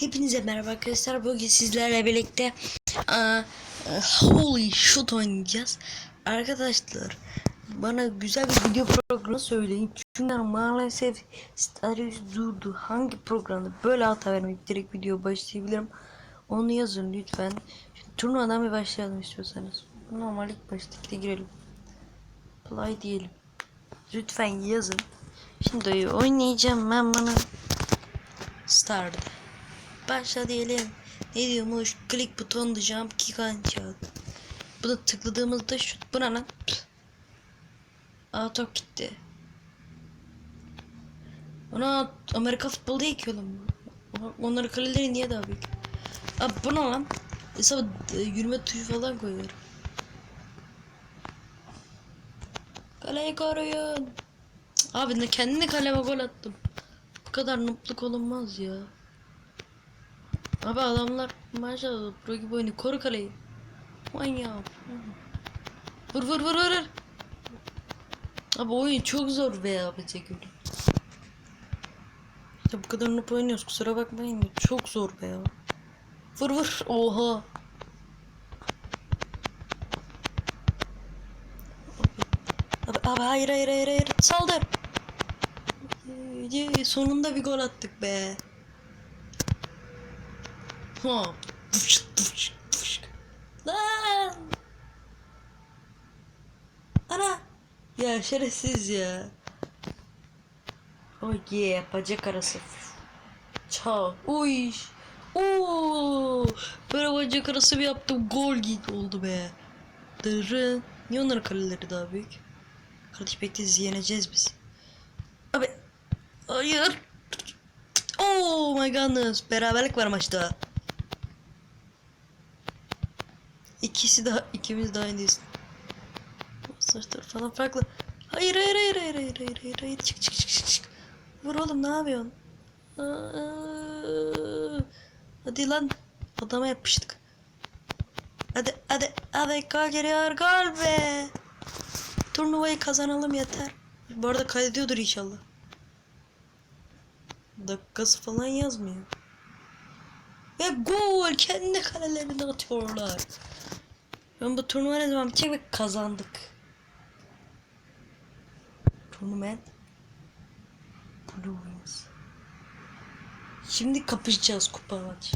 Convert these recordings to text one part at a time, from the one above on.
Hepinize merhaba arkadaşlar. Bugün sizlerle birlikte e, Holy Shot oynayacağız. Arkadaşlar bana güzel bir video programı söyleyin. Çünkü maalesef Starius durdu. Hangi programda böyle hata vermek direkt video başlayabilirim. Onu yazın lütfen. Şimdi turnuvadan bir başlayalım istiyorsanız. Normal ilk başta girelim. Play diyelim. Lütfen yazın. Şimdi oynayacağım ben bunu. Start. Başla diyelim. Ne diyormuş? Click buton the jump kick and shoot. Buna tıkladığımızda şut buna lan. Aa gitti. Ona Amerika futbolu değil ki oğlum. Onların kaleleri niye daha büyük? Abi bu ne lan? Hesaba e, yürüme tuşu falan koyuyorum. Kaleyi koruyun. Abi ne kendine kaleme gol attım. Bu kadar nupluk olunmaz ya. Abi adamlar maşallah pro gibi oynuyor. Koru kaleyi. Manyak. Vur vur vur vur. Abi oyun çok zor be abi çekiyorum. Ya bu kadar noob oynuyoruz kusura bakmayın. Çok zor be ya. Vur vur. Oha. Abi, abi hayır hayır hayır hayır. Saldır. Sonunda bir gol attık be. Vuş. Lan. Ana. Ya şerefsiz ya. Oh yeah. Bacak arası. Çal. Uy. Oo. Böyle bacak arası bir yaptım. Gol git oldu be. Dırın. Niye onların kaleleri daha büyük? Kardeş bekleyeceğiz yeneceğiz biz. Abi. Hayır. Oh my goodness. Beraberlik var maçta. İkisi daha ikimiz daha aynıyız. Saçlar falan farklı. Hayır hayır hayır hayır hayır hayır hayır hayır çık çık çık çık çık. Vur oğlum ne yapıyorsun? Aa, Hadi lan adama yapıştık. Hadi hadi hadi gol geliyor gol be. Turnuvayı kazanalım yeter. Bu arada kaydediyordur inşallah. Dakikası falan yazmıyor. Ve gol kendi kalelerine atıyorlar. Ben bu turnuva ne zaman bitecek ve kazandık. Tournament Blue Wings. Şimdi kapışacağız kupa maç.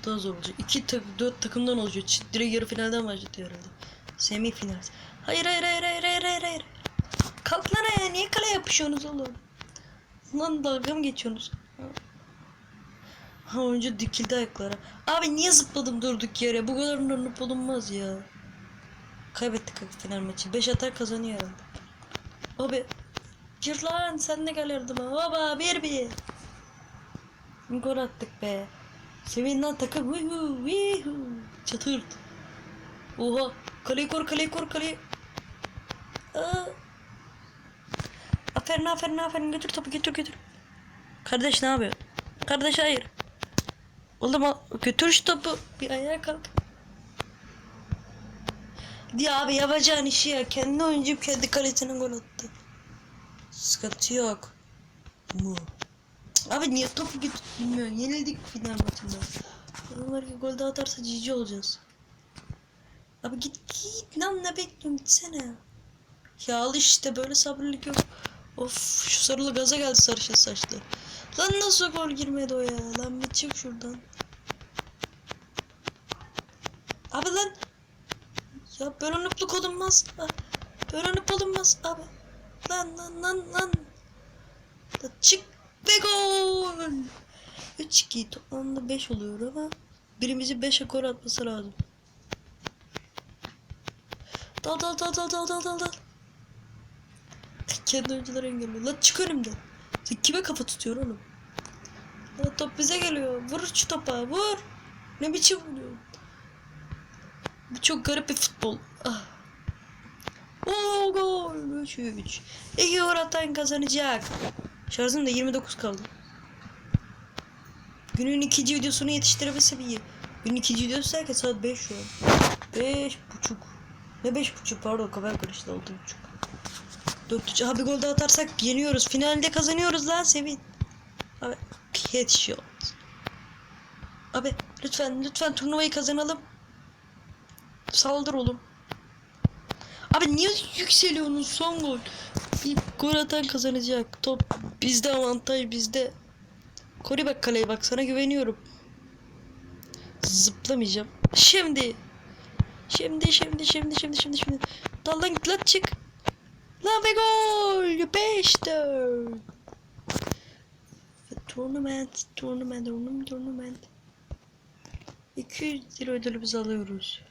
Bu da zor olacak. İki tak dört takımdan olacak. Direkt yarı finalden başlatıyor herhalde. Semi final. Hayır hayır hayır hayır hayır hayır hayır. Kalk lan ayağa. Niye kale yapışıyorsunuz oğlum? Lan dalga mı geçiyorsunuz? Ha önce dikildi ayaklara. Abi niye zıpladım durduk yere? Bu kadar nup olunmaz ya. Kaybettik final maçı. 5 atar kazanıyor herhalde. Abi. Gir lan sen de gel yardıma. Baba bir bir. Gol attık be. Sevin lan takım. Vihu vihu. Çatırt. Oha. Kaleyi kor kaleyi kor kaleyi. Aa. Aferin aferin aferin götür topu götür götür. Kardeş ne yapıyor? Kardeş hayır. Oğlum al- götür şu topu. Bir ayağa kalk. Diye abi yapacağın işi ya. Kendi oyuncum kendi kalesine gol attı. Sıkıntı yok. Mu. Abi niye topu git bilmiyor. Yenildik final maçında. Adamlar ki gol daha atarsa cici olacağız. Abi git git. Lan ne bekliyorum gitsene. Ya al işte böyle sabrılık yok. Of şu sarılı gaza geldi sarışın saçlı. Lan nasıl gol girmedi o ya? Lan bir çık şuradan. Abi lan. Ya böyle nupluk olunmaz. Böyle olunmaz abi. Lan lan lan lan. Lan çık ve gol. 3-2 toplamda 5 oluyor ama birimizi 5'e gol atması lazım. Dal dal dal dal dal dal dal dal. Kendi oyuncuları engelliyor. Lan çık önümden. Sen kime kafa tutuyor oğlum? Lan top bize geliyor. Vur şu topa vur. Ne biçim vuruyor? Bu çok garip bir futbol. Ah. Oo gol. 3-3. İki gol atan kazanacak. Şarjım da 29 kaldı. Günün ikinci videosunu yetiştirebilsem iyi. Günün ikinci videosu derken saat 5 şu an. 5 buçuk. Ne 5 buçuk pardon kafam karıştı 6 buçuk. 4 3 abi gol daha atarsak yeniyoruz. Finalde kazanıyoruz lan Sevin. Headshot. Abi lütfen lütfen turnuvayı kazanalım. Saldır oğlum. Abi niye yükseliyorsunuz son gol? Bir gol atan kazanacak. Top bizde avantaj bizde. Koru bak kaleye bak sana güveniyorum. Zıplamayacağım. Şimdi. Şimdi şimdi şimdi şimdi şimdi şimdi. Daldan git lan çık. Lan ve gol. 5 4. Tournament, tournament, tournament, tournament. 200 lira ödülümüzü alıyoruz.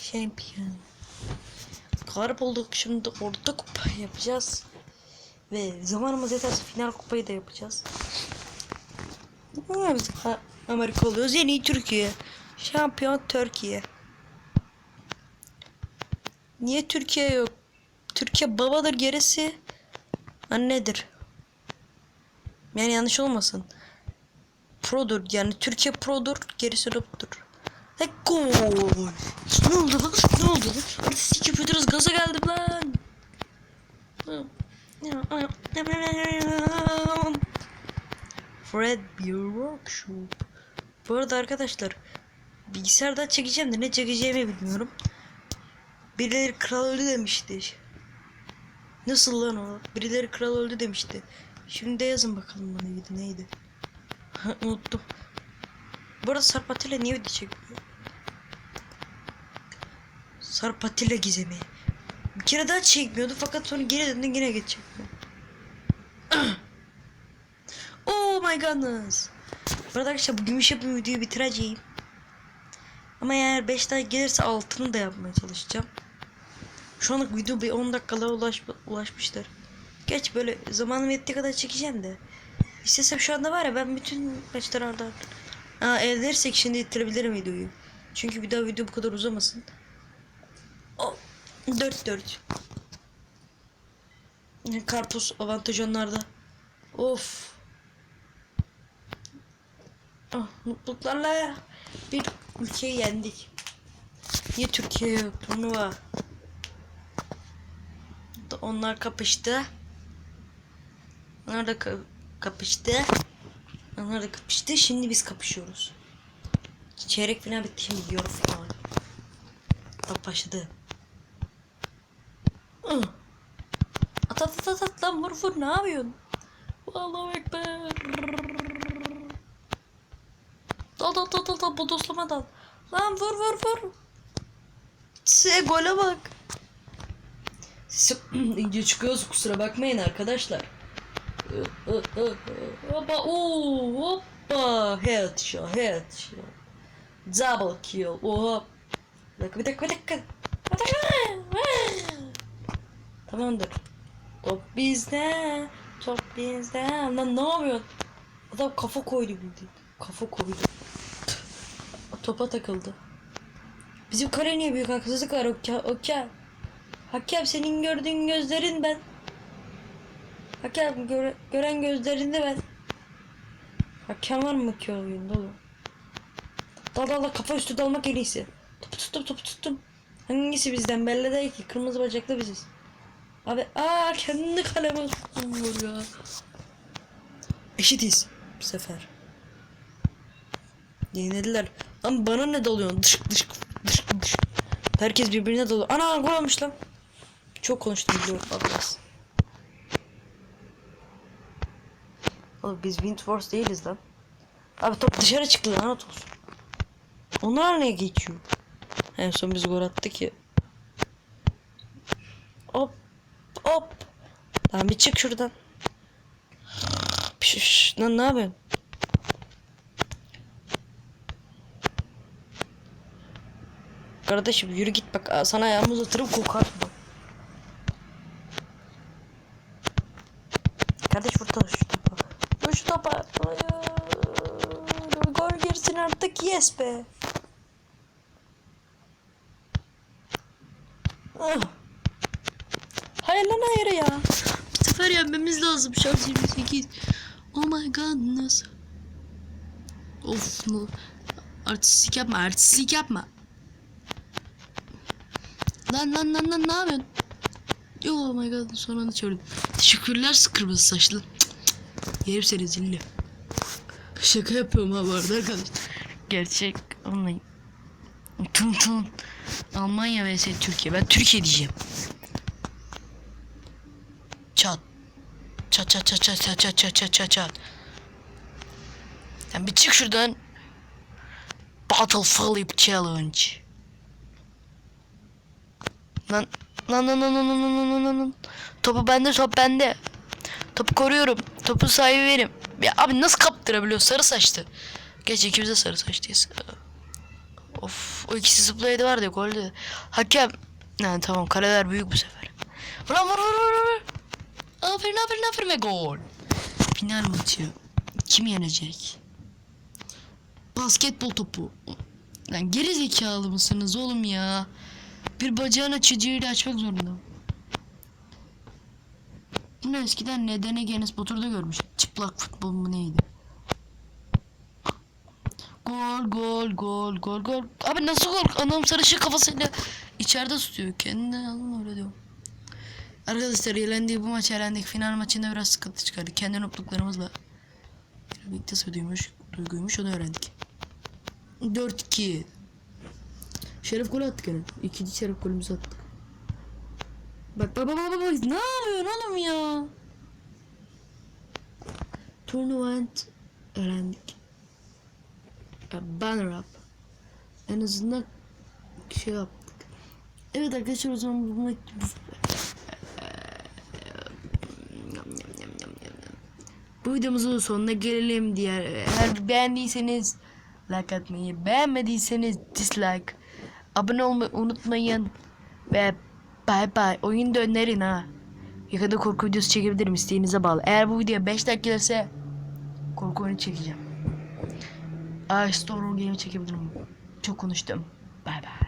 Champion. Garip olduk şimdi orta kupa yapacağız. Ve zamanımız yeterse final kupayı da yapacağız. Biz Amerika oluyoruz? En iyi Türkiye. Şampiyon Türkiye. Niye Türkiye yok? Türkiye babadır gerisi annedir. Yani yanlış olmasın. Pro'dur yani Türkiye Pro'dur gerisi Rob'dur. Ve gol. Ne oldu lan? Ne oldu lan? Artistik yapıyordunuz gaza geldim lan. Fred Beer Workshop. Bu arada arkadaşlar bilgisayardan çekeceğim de ne çekeceğimi bilmiyorum. Birileri kral öldü demişti. Nasıl lan o? Birileri kral öldü demişti. Şimdi de yazın bakalım bana neydi neydi. Unuttum. Bu arada Sarp Atilla niye video çekmiyor? Sarp Atilla gizemi. Bir kere daha çekmiyordu fakat sonra geri döndü yine geç çekmiyor. oh my goodness. Bu arada arkadaşlar bu gümüş yapım videoyu bitireceğim. Ama eğer 5 dakika gelirse altını da yapmaya çalışacağım. Şu anlık video bir 10 dakikalara ulaş, ulaşmıştır. Geç böyle zamanım yettiği kadar çekeceğim de. İstesem şu anda var ya ben bütün maçlardan Aa evlenirsek şimdi bitirebilirim videoyu. Çünkü bir daha video bu kadar uzamasın. O 4 4. Karpuz avantaj onlarda. Of. Ah, mutluluklarla bir ülkeyi yendik. Niye Türkiye yok turnuva? Onlar kapıştı. Onlar da ka- kapıştı. Onlar da kapıştı. Şimdi biz kapışıyoruz. Çeyrek final bitti şimdi yarı final. Top başladı. At at at at, lan vur vur ne yapıyorsun? Allahu Ekber. Dal dal dal dal dal bodoslama dal. Lan vur vur vur. Se gole bak. İnce çıkıyoruz kusura bakmayın arkadaşlar. Hoppa ooo hoppa headshot headshot. Double kill oha. Bir dakika bir dakika bir dakika. Tamamdır. Top bizde. Top bizde. Lan ne yapıyorsun? Adam kafa koydu bildiğin. Kafa koydu. Topa takıldı. Bizim kare niye büyük haksızlık var okey. okey. Hakem senin gördüğün gözlerin ben. Hakem göre, gören gözlerinde ben. Hakem var mı ki oyunda oğlum? Dal dal dal kafa üstü dalmak en iyisi. Topu tuttum topu tuttum. Hangisi bizden belli değil ki. Kırmızı bacaklı biziz. Abi aa kendi kaleme tuttum ya. Eşitiz bu sefer. Yenildiler. Lan bana ne dalıyorsun? Dışk dışk dışk dışk. Herkes birbirine dalıyor. Ana gol olmuş lan. Çok konuştum biliyorum biraz. Oğlum biz Windforce değiliz lan. Abi top dışarı çıktı lanet olsun. Onlar ne geçiyor? En son biz gol attık ki. Hop hop. Lan bir çık şuradan. Şş, lan ne yapıyorsun? Kardeşim yürü git bak sana ayağımı uzatırım kokar bak. Kardeş vur da şu topa. Vur şu topa. Hayır. Gol girsin artık yes be. Ah. Hayır lan hayır ya. Bu sefer yenmemiz lazım şans 28. Oh my god nasıl? Of no. Artistik yapma artistik yapma. Lan lan lan lan ne yapıyorsun? Oh my god son anda çevirdim. Teşekkürler kırmızı saçlı. Yerim seni zilli. Şaka yapıyorum ha bu arada arkadaşlar. Gerçek olmayın. Tın tın. Almanya vs Türkiye. Ben Türkiye diyeceğim. Çat. Çat çat çat çat çat çat çat çat çat çat. Sen bir çık şuradan. Battle Flip Challenge. Lan Lan lan lan lan lan lan lan lan. Topu bende top bende. Topu koruyorum. Topu sahibi verim. Ya abi nasıl kaptırabiliyor sarı saçtı. Geç ikimiz de sarı saçlıyız. Of o ikisi zıplaydı vardı golde. Hakem. Ha, tamam kaleler büyük bu sefer. Vur vur vur vur. Aferin aferin aferin ve gol. Final maçı. Kim yenecek? Basketbol topu. Lan geri zekalı mısınız oğlum ya? Bir bacağın açıcıyla açmak zorunda. Bunu eskiden nedeni Enes Batur'da görmüş. Çıplak futbol mu neydi? Gol gol gol gol gol. Abi nasıl gol? Anam sarışık kafasıyla içeride tutuyor. Kendine alın öyle diyorum. Arkadaşlar elendiği bu maç elendik. Final maçında biraz sıkıntı çıkardık. Kendi notluklarımızla. Birlikte söylüyormuş. Duyguymuş onu öğrendik. 4-2. Şeref golü attık yani. İkinci şeref golümüzü attık. Bak bak bak bak bak. Ne yapıyorsun oğlum ya? Turnuvant öğrendik. Banner up. En azından şey yaptık. Evet arkadaşlar o zaman bu, bu, bu videomuzun sonuna gelelim diğer eğer beğendiyseniz like atmayı beğenmediyseniz dislike abone olmayı unutmayın. Ve bye bye oyunu da önerin ha. Yakında korku videosu çekebilirim. İsteğinize bağlı. Eğer bu video 5 dakika gelirse korku oyunu çekeceğim. Ice Store Game çekebilirim. Çok konuştum